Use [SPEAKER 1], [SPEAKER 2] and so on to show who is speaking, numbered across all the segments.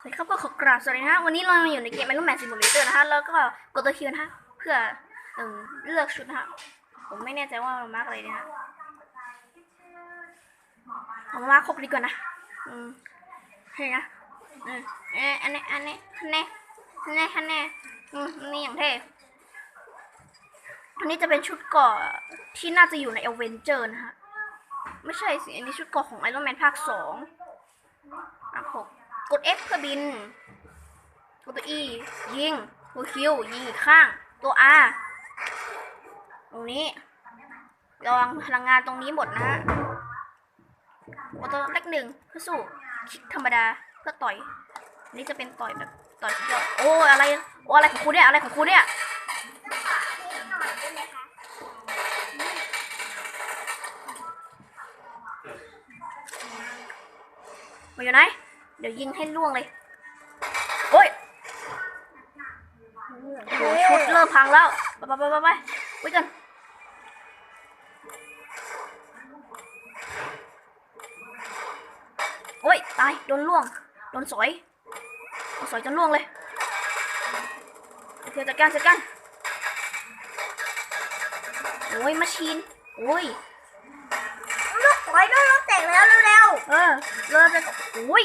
[SPEAKER 1] สวัสดีครับก็ขอกราบสวัสดีนะฮะวันนี้เรามาอยู่ในเกม Iron Man Simulator นะฮะแล้วก็กดตัวคิวนะฮะเพื่อเออเลือกชุดนะฮะผมไม่แน่ใจว่ามันมาร์กอะไรนี่ยฮะเอามมาร์กครบดีกว่านะอืมให้นะอืมเอะอันนี้อันนี้อันนี้อันนี้อันนี้อืมนี่อย่างเท่อันนี้จะเป็นชุดเกาะที่น่าจะอยู่ใน Avenger นะฮะไม่ใช่สิอันนี้ชุดเกาะของ Iron Man ภาคสอง กด X เพื่อบิน กดตัว E ยิง ตัว Q ยิงอีกข้าง ตัว R ตรงนี้ระวังพลังงานตรงนี้หมดนะฮะกดตัวเลขหนึ่งเพื่อสู้คลิกธรรมดาเพื่อต่อย นี่จะเป็นต่อยแบบต่อยยอดโอ้อะไร โอ้อะไรของคุณเนี่ย อะไรของคุณเนี่ยมาอยู่ไหน เดี๋ยวยิงให้ล่วงเลย โอ้ยโอ้โหชุดเริ่มพังแล้ว ไปไปไปไปไปไปกันโอ้ย ตาย โดนล่วง โดนสอยโดนสอยจนล่วงเลยโอเคจัดการจัดการโอ้ยมาชีน โอ้ย
[SPEAKER 2] ลูกถอยด้วยลูกแต่งแล้วเร็ว
[SPEAKER 1] เออเริ่มจะโอ้ย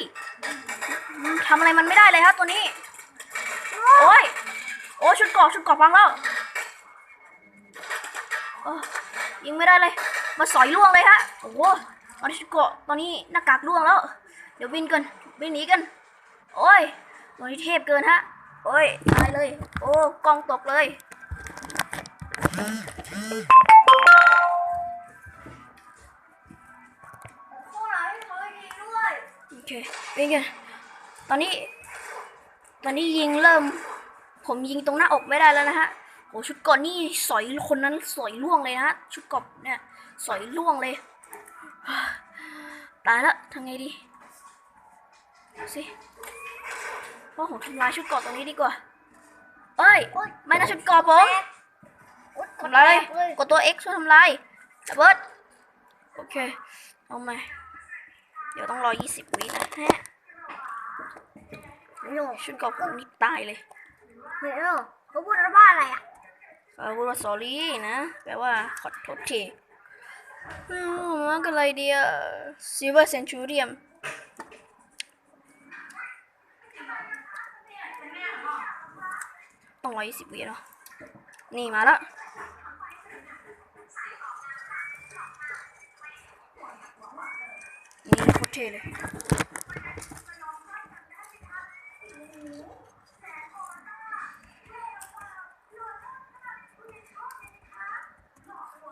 [SPEAKER 1] ทำอะไรมันไม่ได้เลยครับตัวนี้ โอ้ย โอ้ชุดเกราะชุดเกราะพังแล้วยิงไม่ได้เลย มาสอยล่วงเลยฮะ โอ้โหตอนนี้ชุดเกราะตอนนี้หน้ากากล่วงแล้ว เดี๋ยวบินกันบินหนีกัน โอ้ยตอนนี้เทพเกินฮะ โอ้ยตายเลย โอ้กองตกเลย
[SPEAKER 2] น
[SPEAKER 1] ไงตอนนี้ ตอนนี้ยิงเริ่ม ผมยิงตรงหน้าอกไม่ได้แล้วนะฮะโอ้ชุดก่อนนี่สอยคนนั้นสอยล่วงเลยนะฮะชุดกอบเนี่ยสอยล่วงเลยตายละทำไงดีสิเพราผมทำลายชุดกราะตรงนี้ดีกว่าเอ้ยไม่นะชุดกราะผมทำลายกดตัว X เพื่อทำลายระเบิดโอเคเอาใหมเดี๋ยวต้องรอ 20 วินะฮะ
[SPEAKER 2] โย่
[SPEAKER 1] ชุดเกราะผมนี่ตายเลย
[SPEAKER 2] เฮ้ยเขาพูดว่าอะไรอะ
[SPEAKER 1] เออพูดว่า sorry นะ แปลว่าขอโทษทีอืมมันก็เลยดีอะ silver centurion ต้องรอ20วิเนาะนี่มาแล้วนี่โคตรเท่เลย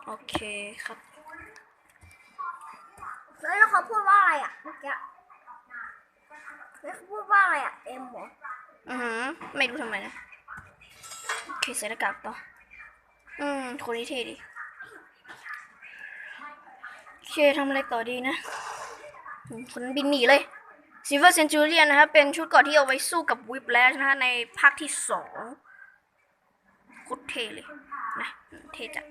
[SPEAKER 1] โอเคครับ
[SPEAKER 2] แล้วเขาพูดว่าอะไรอะเมื่อกี้แล้วเขาพูดว่าอะไรอะ เอ็มเหรอ
[SPEAKER 1] อือหือไม่รู้ทำไมนะ โอเคใส่หน้ากากต่อ อืม คนนี้เท่ดี โอเคทำอะไรต่อดีนะอืมคนนั้นบินหนีเลย Silver Centurion นะครับเป็นชุดเกราะที่เอาไว้สู้กับวิปแลชนะฮะในภาคที่สองคตรเทเลยนะเทจัด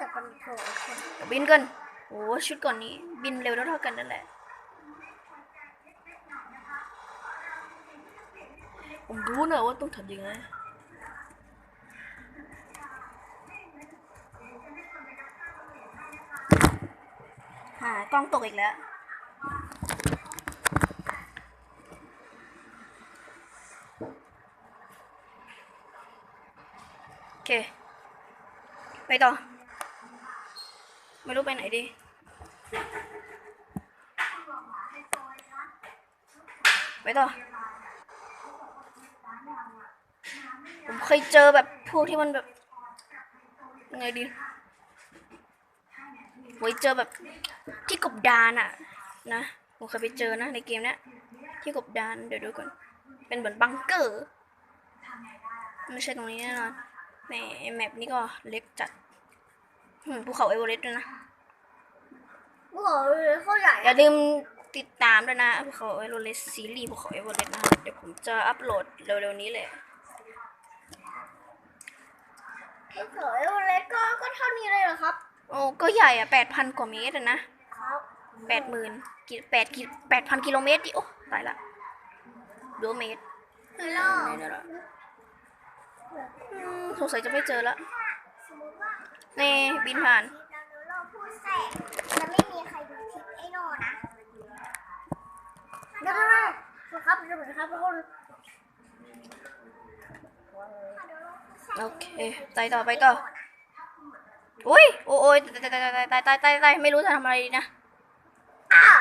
[SPEAKER 2] จับกันโถคน
[SPEAKER 1] เดี๋ยวบินกันโอ้ชุดก่อนนี้บินเร็วเท่ากันนั่นแหละผมรู้นะว่าต้องทำยังไงหากล้องตกอีกแล้ว เค ไปต่อ ไม่รู้ไปไหนดี ไปต่อ ผมเคยเจอแบบพวกที่มันแบบไงดีผมเคยเจอแบบที่กบดานอะนะผมเคยไปเจอนะในเกมเนี้ยที่กบดานเดี๋ยวดูก่อน เป็นเหมือนบังเกอร์ไม่ใช่ตรงนี้แน่นอน แหมแมปนี้ก็เล็กจัดอืมภูเขาเอเวอเรสต์ด้วยนะ
[SPEAKER 2] โอ้โหเขาใหญ่
[SPEAKER 1] อย่าลืมติดตามด้วยนะภูเขาเอเวอเรสต์ซีรีส์ภูเขาเอเวอเรสต์นะครับเดี๋ยวผมจะอัปโหลดเร็วๆนี้เลย
[SPEAKER 2] เขาเขยเล็กก็ก็เท่านี้เลยเหรอครับ
[SPEAKER 1] โอ้ก็ใหญ่อะแปดพันกว่าเมตรอะนะ
[SPEAKER 2] ครับ
[SPEAKER 1] แปดหมื่นกิแปดกิแปดพันกิโลเมตรดิโอ้ตายละดูเมด
[SPEAKER 2] ฮัลโหล
[SPEAKER 1] สงสัยจะไม่เจอละ
[SPEAKER 2] สมมติว่า
[SPEAKER 1] นี่บินผ่าน
[SPEAKER 2] เราเราพูดแทรกจะไม่มีใครดูคลิปไอ้โน่นะเดี๋ยวนะครับเดี๋ยวนะครับทุกคน
[SPEAKER 1] โอเคไปต่อไปต่ออุ้ยโอ้ยตายตายตายตายตายตายตายไม่รู้จะทำอะไรดีนะ
[SPEAKER 2] อ้าว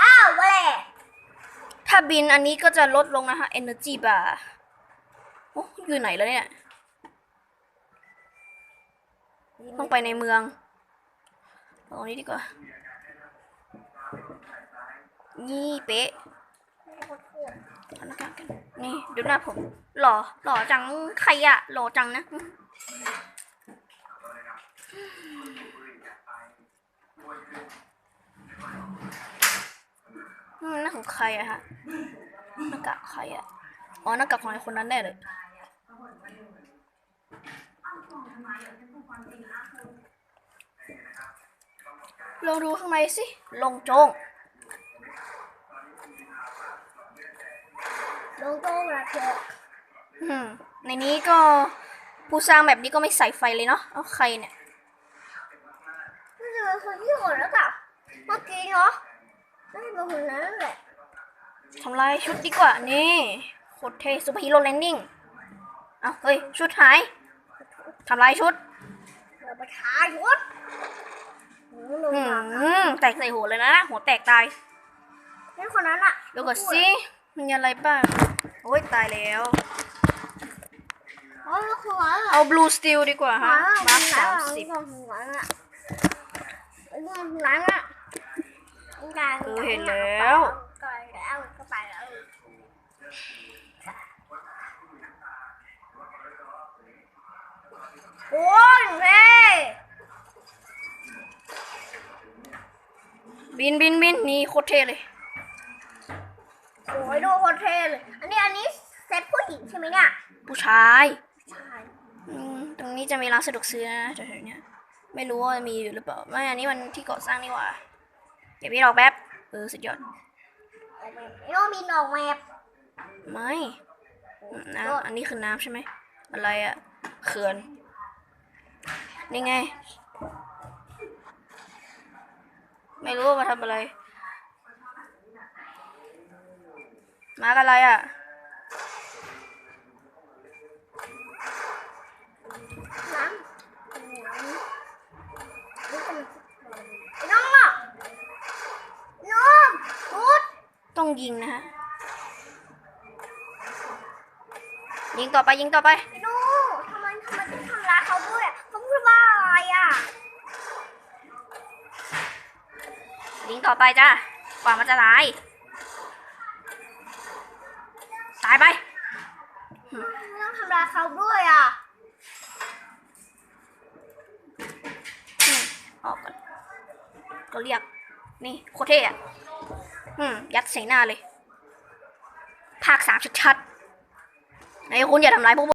[SPEAKER 2] อ้าวเว้ย
[SPEAKER 1] ถ้าบินอันนี้ก็จะลดลงนะคะ energy bar โอ้อยู่ไหนแล้วเนี่ย ต้องไปในเมืองเอาตรงนี้ดีกว่า นี่เป๊ะเอาหน้ากากกันนี่ดูหน้าผม หล่อ หล่อจัง ใครอะหล่อจังนะอืมหน้าของใครอะฮะหน้ากากใครอะอ๋อหน้ากากของไอ้คนนั้นแน่เลย ลองดูข้างในสิ ลงโจง
[SPEAKER 2] ลงโต้ระเถอะ
[SPEAKER 1] อืมในนี้ก็ผู้สร้างแบบนี้ก็ไม่ใส่ไฟเลยเนาะ เอาใครเนี่ย
[SPEAKER 2] นี่จะเป็นคนที่โหดแล้วเปล่าเมื่อกี้เนาะน่าจะเป็นคนนั้นแหละ
[SPEAKER 1] ทำลายชุดดีกว่านี่โคตรเท่ซูเปอร์ฮีโร่แลนดิ้งเอาเฮ้ย ชุดหายทำลายชุด
[SPEAKER 2] เราไปท้ายุดหืม ลง
[SPEAKER 1] อื
[SPEAKER 2] มาม
[SPEAKER 1] แตกใส่หัวเลยนะ หัวแตกตาย
[SPEAKER 2] นี่คนนั้นอะ
[SPEAKER 1] เดี๋ยวก่อนสิมันมีอะไรบ้างโอ้ยตายแล้ว
[SPEAKER 2] อ๋อแล้วคือว่า
[SPEAKER 1] เอาบลูสตีลดีกว่า
[SPEAKER 2] หมา
[SPEAKER 1] ฮะ
[SPEAKER 2] หมา
[SPEAKER 1] มาร์ค
[SPEAKER 2] หมา
[SPEAKER 1] สาม
[SPEAKER 2] ห
[SPEAKER 1] สิบ
[SPEAKER 2] มาหมาอะไอ้เรื่องหลังอะการ
[SPEAKER 1] เออเห็นแล้ว
[SPEAKER 2] ก็ไปแล้วก็ไปแล้ว โอ้ยเฮ้
[SPEAKER 1] บินบินบินนี่โคตรเท่เลย
[SPEAKER 2] โอ้ยดูโคตรเท่เลย อันนี้อันนี้เซ็ตผู้หญิงใช่ไหมเนี่ย
[SPEAKER 1] ผู้ชาย
[SPEAKER 2] ใช่
[SPEAKER 1] อืมตรงนี้จะมีร้านสะดวกซื้อนะแถวๆเนี้ยไม่รู้ว่ามีอยู่หรือเปล่า ไม่ อันนี้มันที่ก่อสร้างนี่หว่าเก็บพี่ดอกแป๊บ เออ สุดยอด
[SPEAKER 2] ไอ้โน่มีหนองแมบ
[SPEAKER 1] ไม่อืมน้ำอันนี้คือน้ำใช่ไหม อะไรอะเขื่อน นี่ไง ไม่รู้ว่ามาทำอะไร มากันอะไรอะ
[SPEAKER 2] น้ำไอ้น้องอะน้องพุด
[SPEAKER 1] ต้องยิงนะฮะ ยิงต่อไปยิงต่อไป
[SPEAKER 2] ไอ้น้องทำไมทำไมต้องทำร้ายเขาด้วยอะเขาพูดว่าอะไรอะ
[SPEAKER 1] ยิงต่อไปจ้ากว่ามันจะตาย ตายไป
[SPEAKER 2] ไม่ต้องทำร้ายเขาด้วยอะ
[SPEAKER 1] อืมออกก่อนก็เรียก นี่โคตรเท่อะอืม ยัดใส่หน้าเลย ภาคสามชัดๆไหนคุณอย่าทำร้ายพวก